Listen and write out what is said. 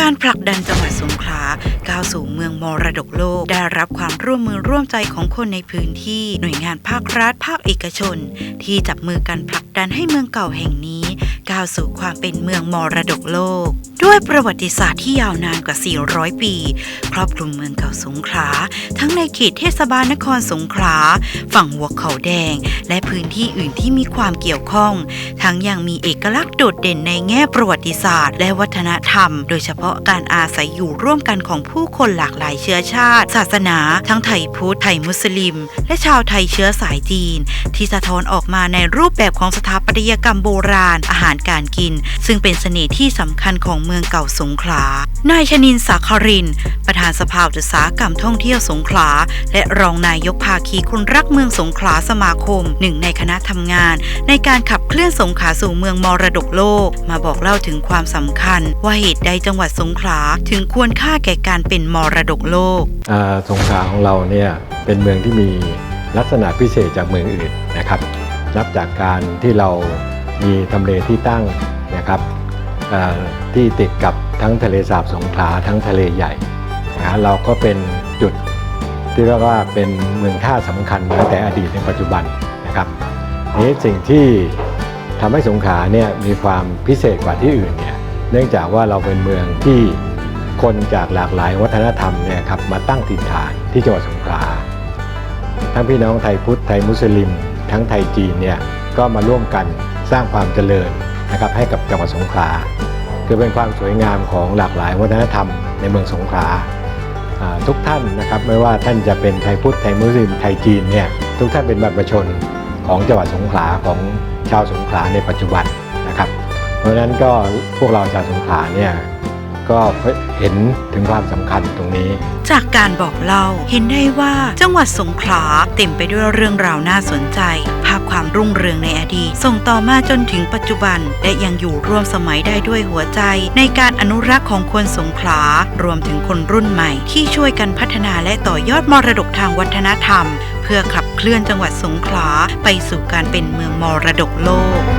การผลักดันจังหวัดสงขลาก้าวสู่เมืองมรดกโลก ได้รับความร่วมมือร่วมใจของคนในพื้นที่ หน่วยงานภาครัฐ ภาคเอกชน ที่จับมือกันผลักดันให้เมืองเก่าแห่งนี้ ก้าวสู่ความเป็นเมืองมรดกโลก ด้วยประวัติศาสตร์ที่ยาวนานกว่า 400 ปี ครอบคลุมเมืองเก่าสงขลาทั้งในเขตเทศบาลนครสงขลาฝั่งหัวเขาแดง และพื้นที่อื่นที่มีความเกี่ยวข้อง ทั้งยังมีเอกลักษณ์โดดเด่นในแง่ประวัติศาสตร์ และวัฒนธรรม โดยเฉพาะการอาศัยอยู่ร่วมกันของผู้คนหลากหลายเชื้อชาติ ศาสนา ทั้งไทยพุทธไทยมุสลิม และชาวไทยเชื้อสายจีน ที่สะท้อนออกมาในรูปแบบของสถาปัตยกรรมโบราณ อาหารการกิน ซึ่งเป็นเสน่ห์ที่สำคัญของเมืองเก่าสงขลา นายชนินทร์สาคริน ประธานสภาอุตสาหกรรมท่องเที่ยวสงขลา และรองนายกภาคีคนรักเมืองสงขลาสมาคม หนึ่งในคณะทำงาน ในการขับเคลื่อนสงขลาสู่เมืองมรดกโลก มาบอกเล่าถึงความสำคัญ ว่าเหตุใดจังหวัดสงขลาถึงควรค่าแก่การเป็นมรดกโลกสงขลาของเราเนี่ยเป็นเมืองที่มีลักษณะพิเศษจากเมืองอื่นนะครับ นับจากการที่เรา มีทำเลที่ตั้งนะครับที่ติดกับทั้งทะเลสาบสงขลาทั้งทะเลใหญ่นะเราก็เป็นจุดที่เรียกว่าเป็นเมืองท่าสำคัญมาตั้งแต่อดีตถึงปัจจุบันนะครับนี้สิ่งที่ทำให้สงขลาเนี่ยมีความพิเศษกว่าที่อื่นเนี่ยเนื่องจากว่าเราเป็นเมืองที่คนจากหลากหลายวัฒนธรรมเนี่ยครับมาตั้งถิ่นฐานที่จังหวัดสงขลาทั้งพี่น้องไทยพุทธไทยมุสลิม ทั้งไทยจีนเนี่ยก็มาร่วมกัน สร้างความเจริญนะครับให้กับจังหวัดสงขลาคือเป็นความสวยงามของหลากหลายวัฒนธรรมในเมืองสงขลาทุกท่านนะครับไม่ว่าท่านจะเป็นไทยพุทธไทยมุสลิมไทยจีนเนี่ยทุกท่านเป็นบรรพชนของจังหวัดสงขลาของชาวสงขลาในปัจจุบันนะครับ เพราะฉะนั้นก็พวกเราชาวสงขลาเนี่ย ก็เห็นถึงความสำคัญตรงนี้ จากการบอกเล่าเห็นได้ว่าจังหวัดสงขลาเต็มไปด้วยเรื่องราวน่าสนใจ ภาพความรุ่งเรืองในอดีต ส่งต่อมาจนถึงปัจจุบัน และยังอยู่ร่วมสมัยได้ด้วยหัวใจ ในการอนุรักษ์ของคนสงขลารวมถึงคนรุ่นใหม่ ที่ช่วยกันพัฒนาและต่อยอดมรดกทางวัฒนธรรม เพื่อขับเคลื่อนจังหวัดสงขลาไปสู่การเป็นเมืองมรดกโลก